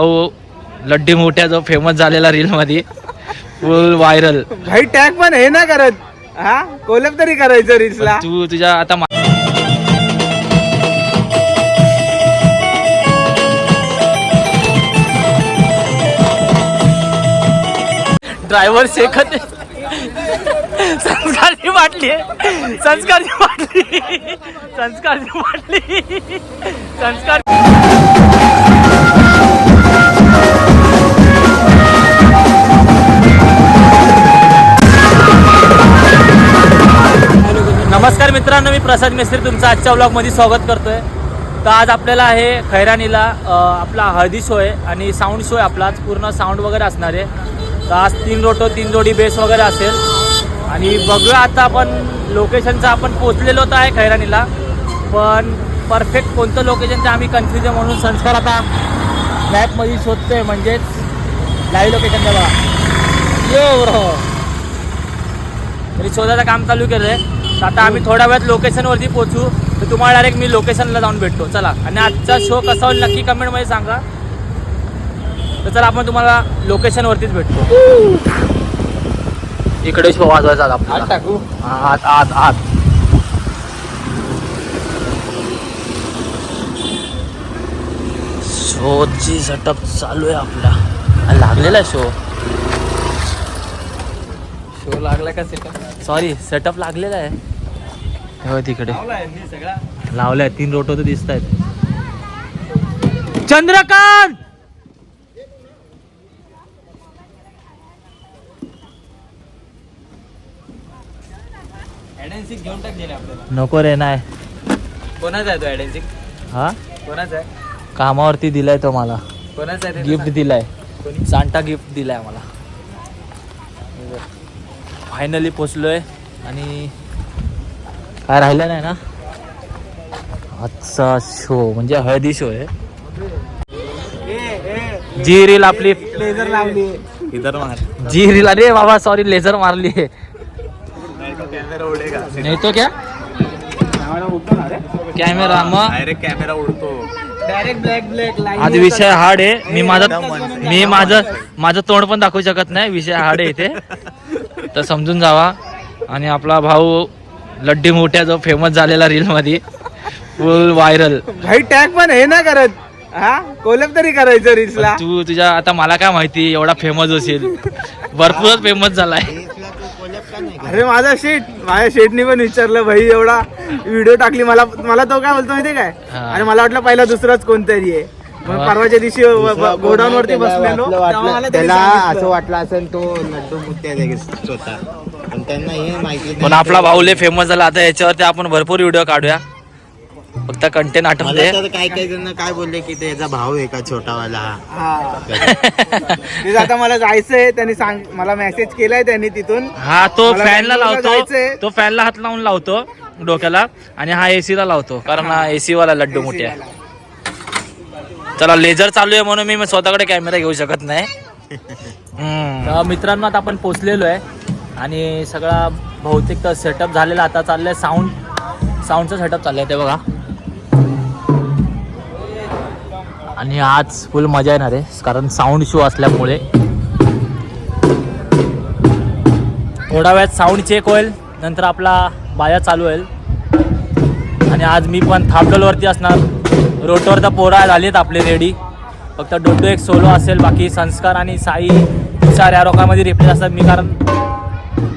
अहो लड्डी मोठ्या जो फेमस झालेला रील मध्ये फुल व्हायरल भाई टॅग पण हे ना करत. हा? कोलप तरी करायचं रिल्सला तू तुझ्या आता ड्रायव्हर शेखत संस्कारची वाटली संस्कारची वाटली संस्कारची वाटली संस्कार नमस्कार मित्रांनो मी प्रसाद मिस्त्री तुमचं आजच्या ब्लॉगमध्ये स्वागत करतोय. तर आज आपल्याला आहे खैराणीला आपला हळदी शो आहे आणि साऊंड शो आहे आपला. आज पूर्ण साऊंड वगैरे असणार आहे. तर आज तीन रोटो तीन जोडी बेस वगैरे असेल. आणि बघूया आता आपण लोकेशनचं आपण पोचलेलो तर आहे खैराणीला पण परफेक्ट कोणतं लोकेशन ते आम्ही कन्फ्युज आहे म्हणून संस्कार आता मॅपमध्ये शोधतोय. म्हणजेच लाईव्ह लोकेशन बघा. यो ब्रो तरी शोधाचं काम चालू केलं आहे तर आता आम्ही थोड्या वेळात लोकेशनवरती पोहोचू. तर तुम्हाला डायरेक्ट मी लोकेशनला जाऊन भेटतो. चला. आणि आजचा शो कसा होईल नक्की कमेंटमध्ये सांगा. तर चला आपण तुम्हाला लोकेशनवरतीच भेटतो. इकडे शो वाजवायचा आपल्याला. टाकू? आत आत आत. शोची सेटअप चालू आहे आपला. लागलेला आहे शो शो लागला का सेटअप सॉरी सेटअप लागलेला आहे. हो तिकडे. लावलाय तीन रोटो तर दिसत आहेत. चंद्रकांत! ऍडेन्सिक घेऊन टाक दिले आपल्याला. नको रे नाही. कोणाचा आहे तो ऍडेन्सिक हा? कोणाचा आहे? कामावरती दिलाय तो मला. कोणाचा आहे गिफ्ट. दिलाय? सांटा गिफ्ट दिलाय मला फायनली पोचलोय आणि काय राहिलं नाही ना? आजचा शो म्हणजे हळदी शो आहे. जी रील आपली लेझर लावली. इधर मार. जी रील अरे बाबा सॉरी लेझर मारली नाही तो क्या? कॅमेरा मग? डायरेक्ट कॅमेरा उडतो. डायरेक्ट ब्लॅक ब्लॅक लाईन आज विषय हार्ड आहे. मी माझं मी माझं माझं तोंड पण दाखवू शकत नाही. विषय हार्ड आहे इथे. तर समजून जावा. आणि आपला भाऊ लड्डी मोठ्या जो फेमस झालेला रील मध्ये फुल व्हायरल भाई टॅग पण हे ना करत. हा? कोलप तरी करायचं रिल्सला तू तुझ्या आता मला काय माहिती एवढा फेमस असेल. भरपूरच फेमस झालाय. अरे माझा शेट माझ्या शेटनी पण विचारलं भाई एवढा व्हिडिओ टाकली मला मला तो काय बोलतो माहिती काय. आणि मला वाटलं पहिला दुसराच कोणतरी आहे. परवाच्या दिवशी गोडाऊन वरती बसलेलो. त्याला. असं वाटलं असेल तो लड्डू मुत्या स्वतः पण त्यांना हे माहिती पण आपला भाऊ लय फेमस झाला. आता याच्यावरती आपण भरपूर व्हिडिओ काढूया. फक्त कंटेंट मला आठवते काय काय जण काय बोलले की त्याचा भाऊ आहे का छोटावाला? आता मला जायचंय. त्यांनी सांग मला मेसेज केलाय त्यांनी तिथून. हा तो फॅनला लावतो. तो फॅनला हात लावून लावतो डोक्याला आणि हा एसी ला लावतो. कारण हा एसी वाला लड्डू मोठे आहे. चला लेझर चालू आहे म्हणून मी स्वतःकडे कॅमेरा घेऊ शकत नाही. मित्रांनो आता आपण पोचलेलो आहे. आणि सगळा बहुतेक तर सेटअप झालेला आता चाललंय साऊंड साऊंडचं सेटअप चाललंय ते बघा. आणि आज फुल मजा येणार आहे कारण साऊंड शो असल्यामुळे. थोडा वेळात साऊंड चेक होईल नंतर आपला बाया चालू होईल. आणि आज मी पण थापडलवरती असणार. रोटवर तर पोरा झालीत आपले रेडी फक्त डोडो एक सोलो असेल बाकी संस्कार आणि साई तुषार या रोकांमध्ये रिप्लेस असतात. मी कारण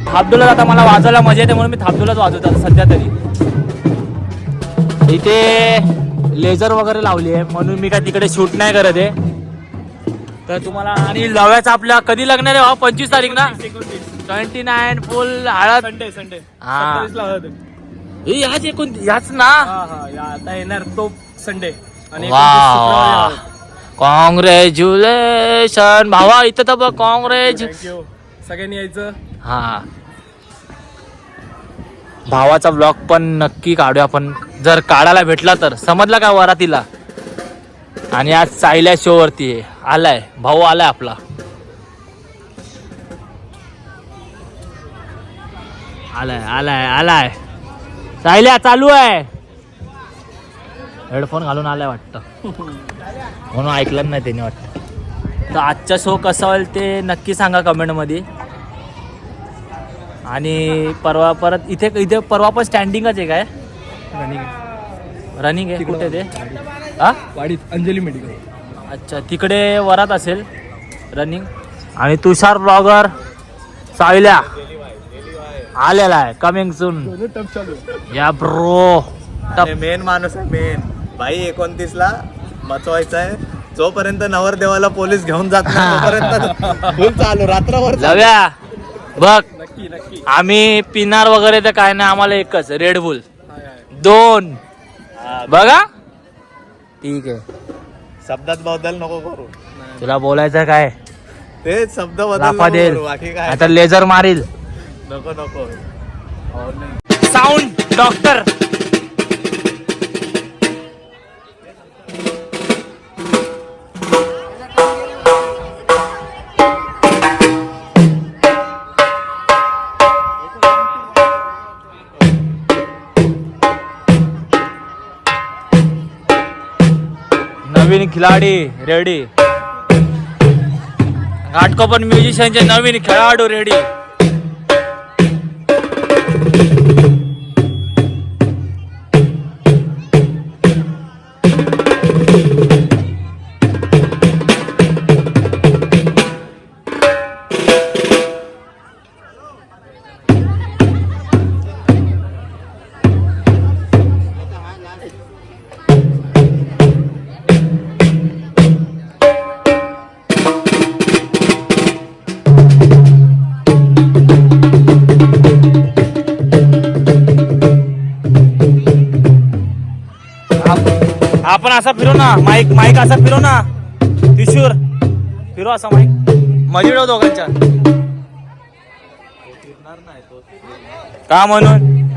थापडोलाच आता मला वाजवायला मजा येते म्हणून मी थापडोलाच वाजवतो सध्या तरी. इथे लेझर वगैरे लावली आहे म्हणून मी काय तिकडे शूट नाही करत आहे. तर तुम्हाला आणि लव्याचं आपल्या कधी लग्न आहे रे भाऊ पंचवीस तारीख ना? ट्वेंटी नाईन फुल हळद. संडे संडे हा. हे याच एकूण याच ना? हा हा आता येणार तो संडे आणि वा कॉंग्रॅच्युलेशन भावा इथं तर बघ काँग्रेज थँक्यू सगळ्यांनी यायचं. हा. भावाचा ब्लॉग पण नक्की काढूया आपण. जर काढायला भेटला तर. समजला का वरातीला आणि आज सायल्या शो वरती आहे. आलाय. भाऊ आलाय आपला. आलाय आलाय आलाय. सायल्या चालू आहे. हेडफोन घालून आलाय वाटतं. म्हणून ऐकलं नाही त्याने वाटतं. तर आजचा शो कसा होईल ते नक्की सांगा कमेंटमध्ये आणि परवा परत इथे इथे परवा पण स्टँडिंगच आहे काय? रनिंग आहे. कुठे ते? हा? वाडीत अंजली मेडिकल अच्छा तिकडे वरात असेल रनिंग आणि तुषार ब्लॉगर सायल्या आलेला आहे कमिंग सून. या ब्रो मेन माणूस आहे मेन बाई एकोणतीस ला मचवायचा आहे. जोपर्यंत नवरदेवाला पोलीस घेऊन जात नाही तोपर्यंत फुल चालू. रात्रभर चालू. जाऊया. बघ आम्ही पिनार वगैरे तर काय नाही आम्हाला एकच रेड बुल दोन. बघा. ठीक आहे. शब्दात बदल नको करू. तुला बोलायचं काय? ते शब्द बदल लाफा नको देईल. करू बाकी काय? आता लेझर मारील. नको नको. साऊंड डॉक्टर खिलाडी रेडी घाटकोपर म्युझिशियनचे नवीन खेळाडू रेडी आपण असा फिरो ना माईक माईक असा फिरो ना. त्रिशूर फिरो असा माईक मजिडो दोघांच्या. का म्हणून?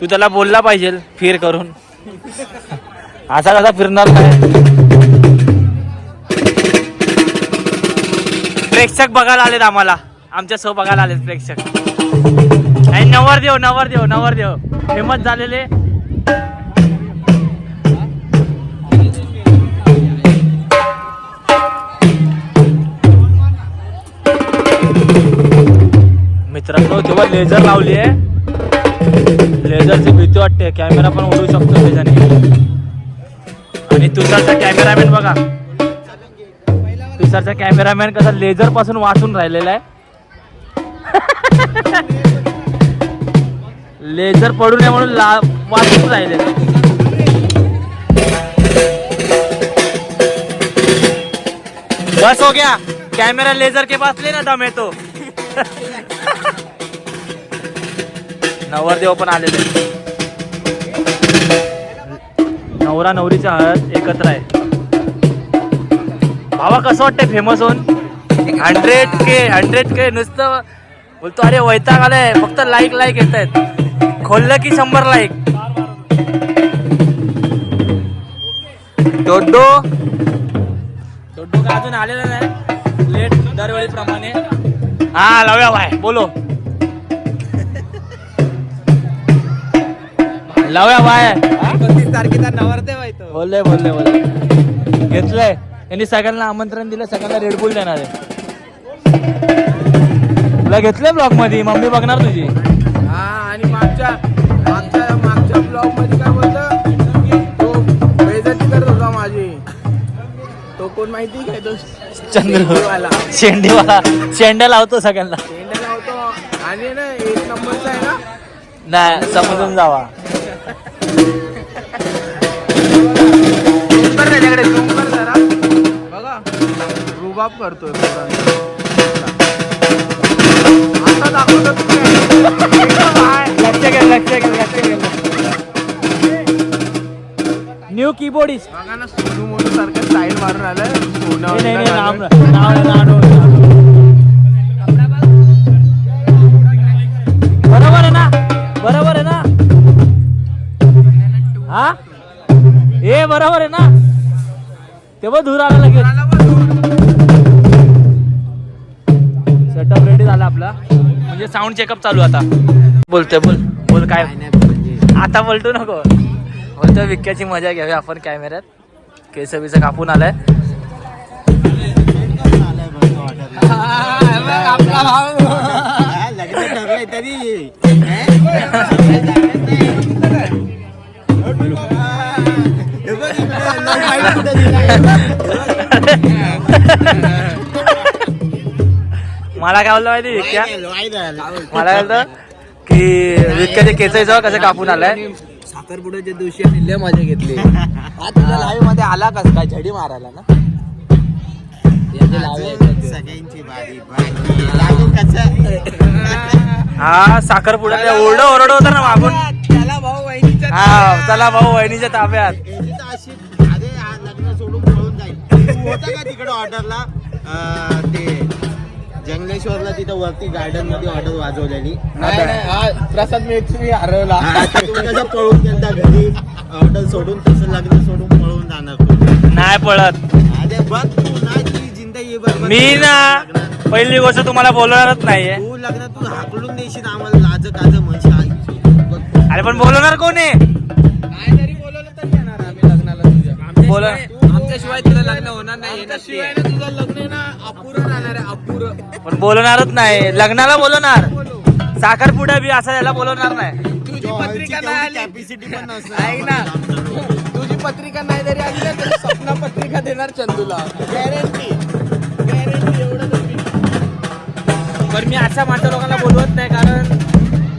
तू त्याला बोलला पाहिजे फिर करून. असा कसा फिरणार काय प्रेक्षक बघायला आलेत आम्हाला. आमच्या सह बघायला आलेत प्रेक्षक. आणि नवरदेव नवरदेव नवरदेव. फेमस झालेले मित्रांनो तेव्हा लेझर लावली आहे लेझरची भीती वाटते. कॅमेरा पण उडू शकतो त्याच्याने. आणि तुषारचा कॅमेरामॅन बघा. तुषारचा कॅमेरामॅन कसा लेझरपासून वाचून राहिलेला आहे. लेझर पडू नये म्हणून ला वाचून राहिलेला बस हो गया. कैमरा लेजर के पास लेना टोमेटो नवरदेव पण आलेले. नवरा नवरीची हळद एकत्र आहे. भावा कसं वाटतंय फेमस होऊन? हंड्रेड के हंड्रेड के नुसतं बोलतो अरे वैताग आलाय. फक्त लाईक लाईक येत आहेत. खोललं की शंभर लाईक डोडो. डोडो का अजून आलेला नाही. लेट दरवेळी प्रमाणे हा लावूया बाय. बोलो. लावूया बाय. एकोणतीस तारखेचा नवरदेव आहे तो. बोलले बोलले बोलले. घेतलंय. यांनी सगळ्यांना आमंत्रण दिलं सगळ्यांना रेडबुल देणार आहे. तुला घेतलंय ब्लॉगमध्ये मम्मी बघणार तुझी. हा आणि मागच्या मागच्या मागच्या ब्लॉगमध्ये काय बोलतो? तो बेइज्जती करत होता माझी. तो कोण माहिती काय तो? चंद्र. शेंडीवाला. शेंड्या लावतो सगळ्यांना. शेंड्याला होतो आणि ना एक नंबरचा आहे ना? नाही समजून जावा. रुबाब करतोय. आता दाखवतो. लक्ष लक्ष लक्ष न्यू कीबोर्डिस्ट बघा ना सोनू मोनू सारखं स्टाईल मारून आलं सोनं नाही नाही नाव घालून. नाव नाव बरोबर आहे ना? बरोबर आहे ना? हा? ए बरोबर आहे ना? तेव्हा धूर आला लगेच. रेडी झाला आपला. म्हणजे साऊंड चेकअप चालू आता. बोलतोय बोल. बोल काय? आता बोलतो नको. बोलतोय विक्याची मजा घ्यावी आपण कॅमेऱ्यात. केस बिस कापून आलाय. हा, तरी. मला काय बोललं माहिती विक्या. मला बोलतं की विक्याचे केस जेव्हा कसं कापून आलाय? साखरपुड्याच्या दिवशी आम्ही लय मजा घेतली. हा तुझ्या लाईव्हमध्ये आला कस काय झडी मारायला ना. सगळ्यांची बारी लागू कसं? हा साखरपुड्यात ओरडं ओरड होता ना मागून. त्याला भाऊ वहिनीच्या हा चला भाऊ वहिनीच्या ताब्यात. हा लग्न सोडून पळून जाईल. तू होता का तिकडे ऑर्डरला? ते जंगलेश्वरला तिथं वरती गार्डनमध्ये ऑर्डर वाजवलेली. नाही नाही हा प्रसाद मेत्री हरवला. हा, तर तू कसं पळून गेलता घरी? ऑर्डर सोडून तसं लग्न सोडून पळून जाणार तू नाही पळत. अरे बघ तू ना तुझी जिंदगी बरोबर मी ना पहिली गोष्ट तुम्हाला बोलणारच नाहीये. तू लग्न तू हाकलून देशील आम्हाला लाज काज म्हणशील. तू. अरे पण बोलवणार कोण आहे? नाही जरी बोलवलं तर येणार आम्ही लग्नाला तुझ्या. बोला. आमच्याशिवाय तुझं लग्न होणार नाही शिवाय ना तुझं लग्न ना अपुरं राहणार आहे अपुरं. पण बोलवणारच नाही. लग्नाला बोलवणार. साखरपुडा बी असं याला बोलवणार नाही. तुझी पत्रिका नाही आली. कॅपॅसिटी पण नसणार. ऐक ना. तुझी पत्रिका नाही जरी आली ना तरी स्वप्न पत्रिका देणार चंदूला. गॅरंटी गॅरंटी एवढं तर पण मी अशा माझ्या लोकांना बोलवत नाही कारण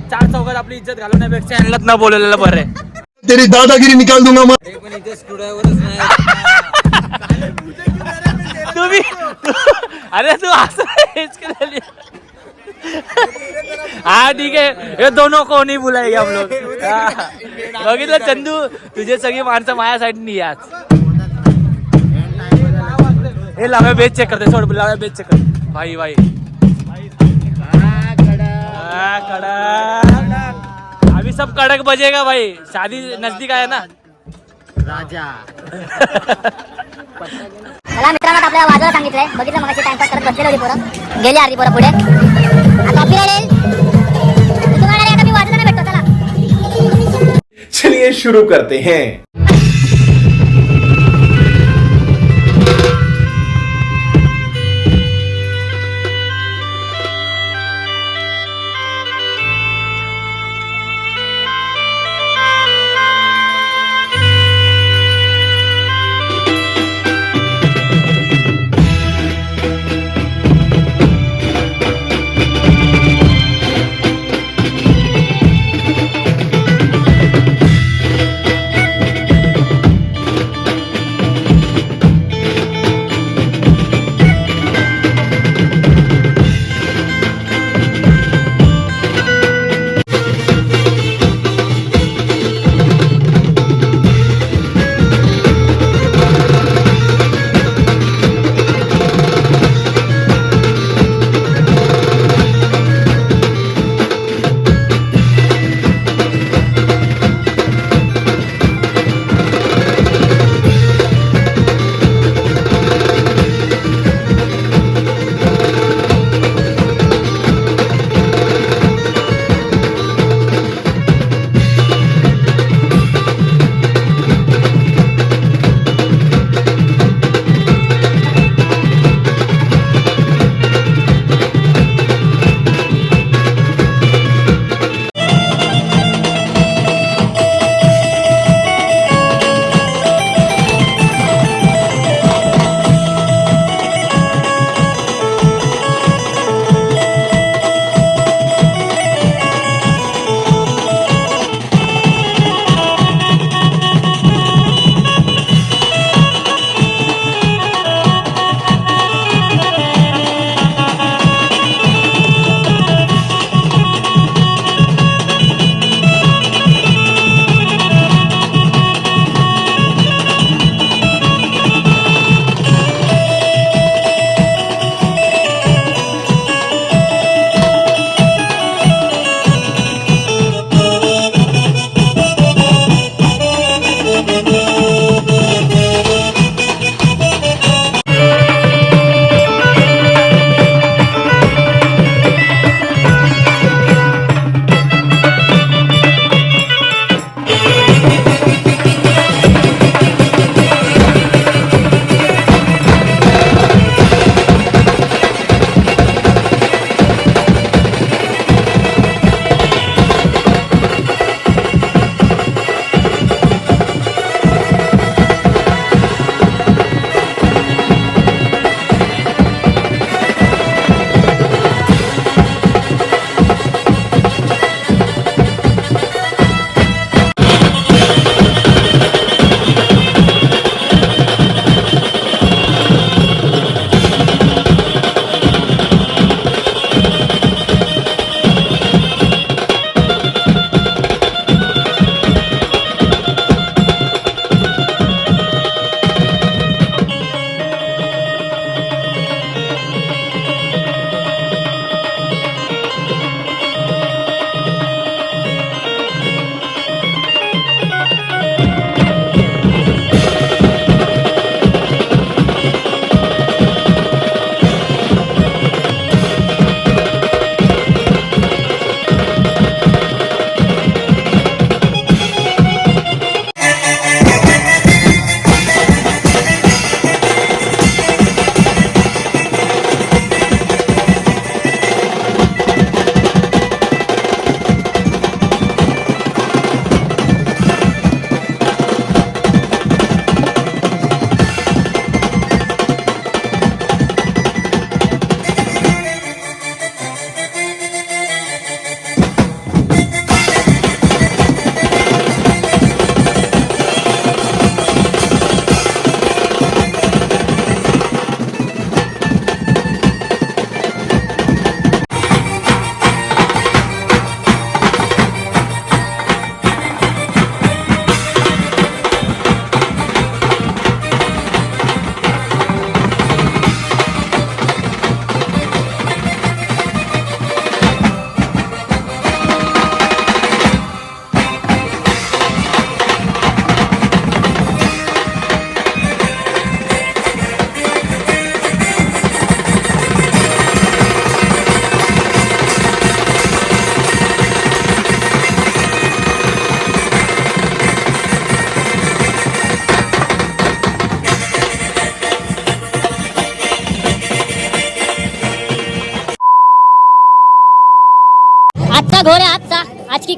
चार चौकात आपली इज्जत घालवण्यापेक्षा यांनाच न बोलवलेलं बरं आहे. तेरी दादागिरी निकाल दूंगा मैं. तुम्ही अरे तू असं हेच हा ठीक आहे. हे दोनों को नाही बुलाएगे हम लोग. बघितलं चंदू तुझे सगळी माणसं माझ्या साईडनी याच हे लाव्या बेच चेक करते सोड लाव्या बेच चेक करते. भाई भाई. कड़क. अभी सब कड़क बजेगा भाई? शादी नजदीक आया ना? राजा. मला मित्रांनो आपल्याला वाजवायला सांगितलंय. बघितलं मग टाइमपास करत बसलेलं होती पोरं. गेली अर्धी पोरं पुढे. आता कॉपी येईल तुम्हाला भेटतो चला. चलिए शुरू करते हैं.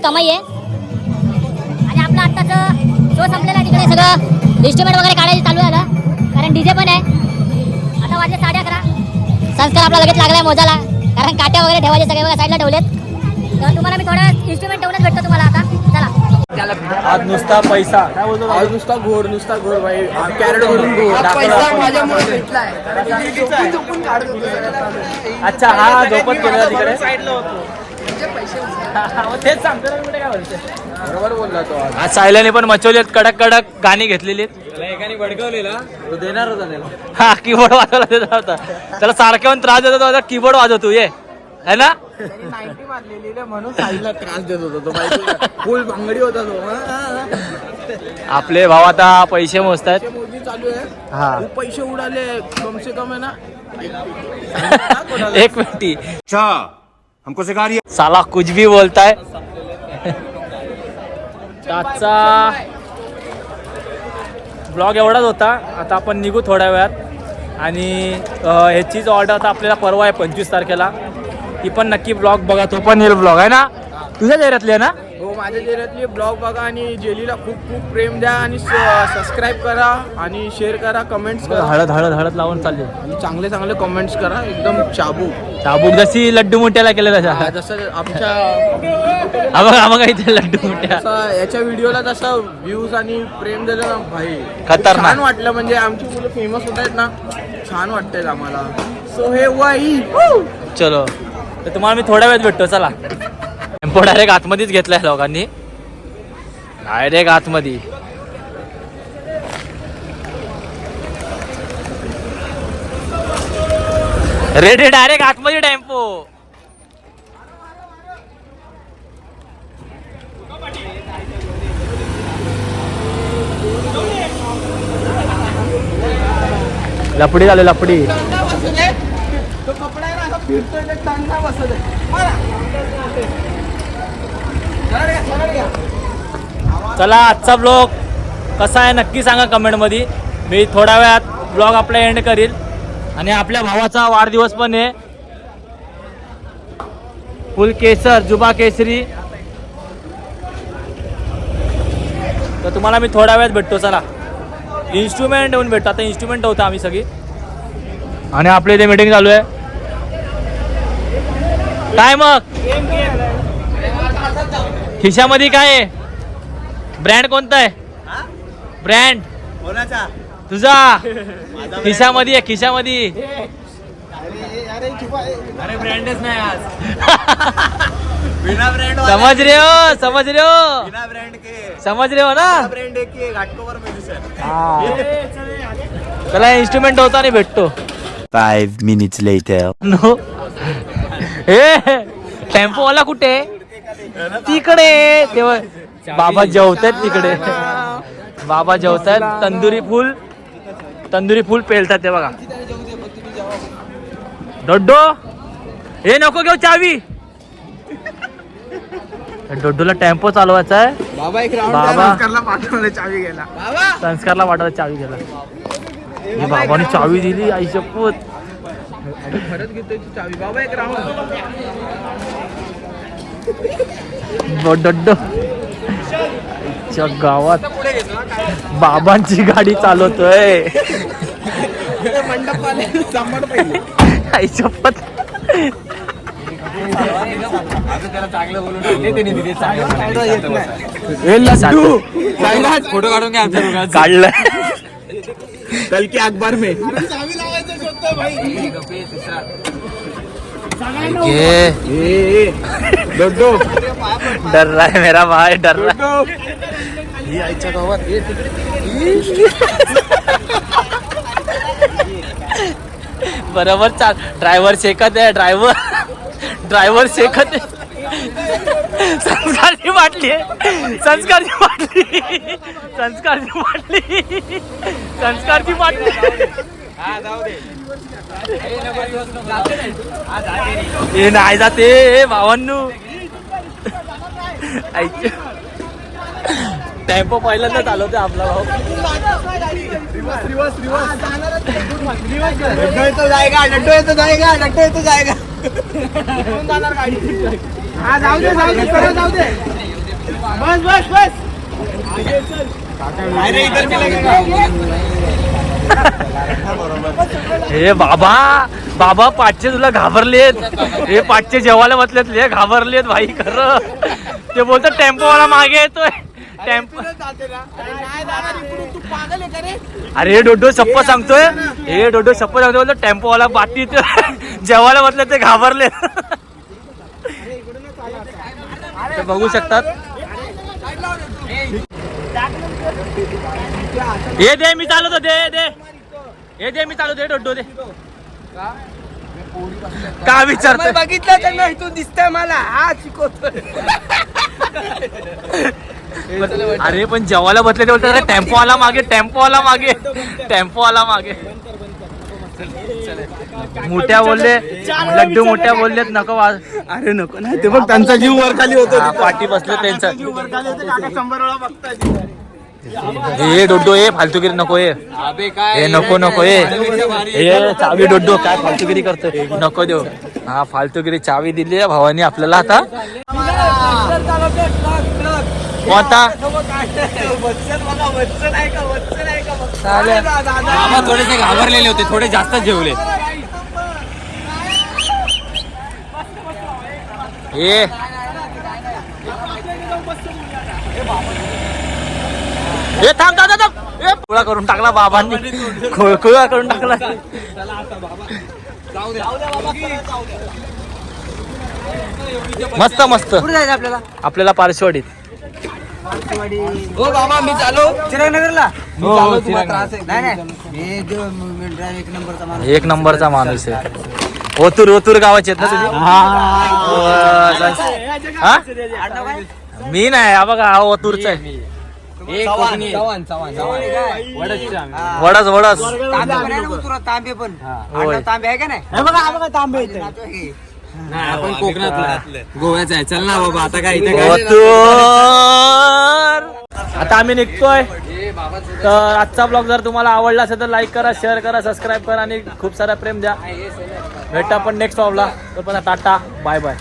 कमाई आहे. आणि आपलं आत्ताचं शो संपलेला आहे तिकडे सगळं इन्स्ट्रुमेंट वगैरे काढायचं चालू झालं कारण डीजे पण आहे. आता वाजले साडे अकरा. संस्कार आपला लगेच लागलाय मोजाला कारण काट्या वगैरे ठेवायचे सगळे बघा साईडला ठेवलेत. तर तुम्हाला मी थोडं इन्स्ट्रुमेंट ठेवूनच भेटतो तुम्हाला आता. चला. आज नुसता पैसा. काय बोलतो आज नुसता घोड नुसता घोड भाई. कॅरेट भरून अच्छा हा झोपत गेलेला तिकडे. तेच सांगतो ना मी कुठे काय बोलते बरोबर बोलला तो आज. आज सायल्याने पण मचवलेत कडक कडक गाणी घेतलेली एकाने भडकवलेला. तो देणार होता त्याला. हा कीबोर्ड वाजवला देत होता. त्याला सारख्याहून त्रास देत होता कीबोर्ड वाजवतो ये. है ना? नाईन्टी मारलेली रे म्हणून त्रास देत होता तो माहिती फुल भांगडी होता तो. हा, हा, हा. आपले भाव आता पैसे मोजतायत. पैसे मोजणी चालू आहे. हा. खूप पैसे उडाले कम से कम आहे ना. एक मिनिटी. अच्छा हमको सिखा रही है। साला कुछ भी बोलताय आजचा ब्लॉग एवढाच होता. आता आपण निघू थोड्या वेळात. आणि ह्याचीच ऑर्डर आता आपल्याला परवा आहे पंचवीस तारखेला. ती पण नक्की ब्लॉग बघा. तो पण येईल ब्लॉग आहे ना? तुझ्या चेहऱ्यातली आहे ना? हो माझ्या चेहऱ्यातले ब्लॉग बघा आणि जेलीला खूप खूप प्रेम द्या आणि सबस्क्राईब करा आणि शेअर करा कमेंट्स करा. हळद हळद हळद लावून चालले. आणि चांगले चांगले कमेंट्स करा. एकदम चाबू ताबूक जशी लड्डू मोठ्याला केलं तशा. जसं आमच्या बघा इथे लड्डू मोठ्या. याच्या व्हिडिओला तसं व्ह्यूज आणि प्रेम दिलं ना भाई. खतरनाक. छान वाटलं म्हणजे आमची मुलं फेमस होत आहेत ना. छान वाटतंय आम्हाला. सो हे वाई. चलो. तर तुम्हाला मी थोड्या वेळात भेटतो चला. टेम्पो डायरेक्ट आतमध्येच घेतलाय लोकांनी. डायरेक्ट आतमध्ये रेडी डायरेक्ट आतमध्ये टेम्पो. लपडी झाले लपडी तो कपडा आहे ना असा फिरतोय ते टंगा बसत आहे मारा. सरळ घ्या, सरळ घ्या. चला आजचा ब्लॉग कसा आहे नक्की सांगा कमेंटमध्ये मी थोड्या वेळात ब्लॉग आपला एंड करील. आणि आपल्या भावाचा वाढदिवस पण आहे. फुल केसर जुबा केसरी. तर तुम्हाला मी थोड्या वेळात भेटतो चला. इन्स्ट्रुमेंट येऊन भेटतो आता इन्स्ट्रुमेंट होतं आम्ही सगळी. आणि आपली इथे मीटिंग चालू आहे. काय मग खिशामध्ये काय आहे? ब्रँड कोणता आहे? ब्रँड कोणाचा? तुझा. खिशामध्ये आहे खिशामध्ये. अरे ब्रँडच नाही आज. बिना ब्रँड समज रे हो समज रे हो. बिना ब्रँड के. समज रे हो ना. ब्रँड एक की घाटकोपर मेडिसन चला इन्स्ट्रुमेंट होता आणि भेटतो. Five minutes later. नो हे टेम्पो वाला कुठे? तिकडे. तेव्हा बाबा जेवतायत तिकडे. बाबा जेवतायत तंदुरी फुल. तंदुरी फुल पेलतात ते बघा. डोड्डो हे नको घेऊ चावी. डोड्डोला टेम्पो चालवायचा आहे. बाबा एक बाबा. संस्कारला पाठवलं चावी गेला बाबा. संस्कारला वाटत चावी गेला हे बाबाने चावी दिली आई शपथ. खरंच घेतोय ती चावी. बाबा एक राऊंड डड्ड गावात बाबांची गाडी चालवतोय. शपथ फोटो काढून घ्या काढलं. कल के अखबार में. ये ए डोडो। डर रहा है मेरा भाई डर रहा है। बरोबर चाल ड्रायव्हर शेकत आहे ड्रायव्हर ड्रायव्हर शेकत आहे. संस्कारची बाटली आहे. संस्कारची बाटली. संस्कारची बाटली. संस्कारची बाटली. हे नाही जाते भावांनू. टेम्पो पहिल्यांदा चालवते आपला भाऊ. बस बस बस हे बाबा बाबा पाचशे तुला घाबरलेत. हे पाचशे जेवायला म्हटलेत ले घाबरलेत भाई खरं. ते बोलतात टेम्पोवाला मागे येतोय. टेम्पो अरे हे डोडो शप्प सांगतोय. हे डोडो शप्प सांगतोय बोलतो टेम्पोवाला बाटीत जेवायला बसले ते घाबरले. ते बघू शकतात. हे दे मी चालवतो दे दे. हे दे मी चालवतो दे डोडो दे. का विचारतोय? बघितलं त्यांना इथून दिसतंय मला. हा शिकवतोय. अरे पण जेवायला बसले ते बोलतात टेम्पो आला मागे टेम्पो आला मागे टेम्पो आला मागे. मोठ्या बोलले लड्डू मोठ्या बोललेत नको वाज अरे नको. नाही ते बघ त्यांचा जीव वर खाली होतो. पाठी बसले त्यांचा. वर खाली होतो हे डोडो हे फालतूगिरी नको हे हे नको नको हे हे चावी डोडो काय फालतूगिरी करतोय? नको देऊ. हा फालतूगिरी चावी दिली आहे भावानी आपल्याला आता. कोणता? थोडेसे घाबरलेले होते थोडे जास्त जेवले. हे हे थांब थांब थांब, हे खुळा करून टाकला बाबांनी. खुळा करून टाकला. मस्त मस्त. आपल्याला? आपल्याला पारशेवाडीत. हो बाबा मी चालू. चिरागनगरला? हो, नाही नाही. हे जो एक नंबरचा माणूस एक नंबरचा माणूस आहे. ओतूर ओतूर गावाचे आहेत ना तुम्ही? हा? मी नाही हा बघा हा ओतूरचा आहे. चव्हाण चव्हाण वडस वडस तांबे पण आहे ना उतरा, तांबे पण. आडनाव तांबे आहे का नाही? हे बघा हा बघा तांबे इथे. आपण कोकणातला. गोव्याचा आहे. चल ना बाबा आता काय ओतूर आता आम्ही निघतोय. तर आजचा ब्लॉग जर तुम्हाला आवडला असेल तर लाईक करा शेअर करा सबस्क्राईब करा आणि खूप सारा प्रेम द्या. भेटा आपण नेक्स्ट ब्लॉगला तर पण टाटा बाय बाय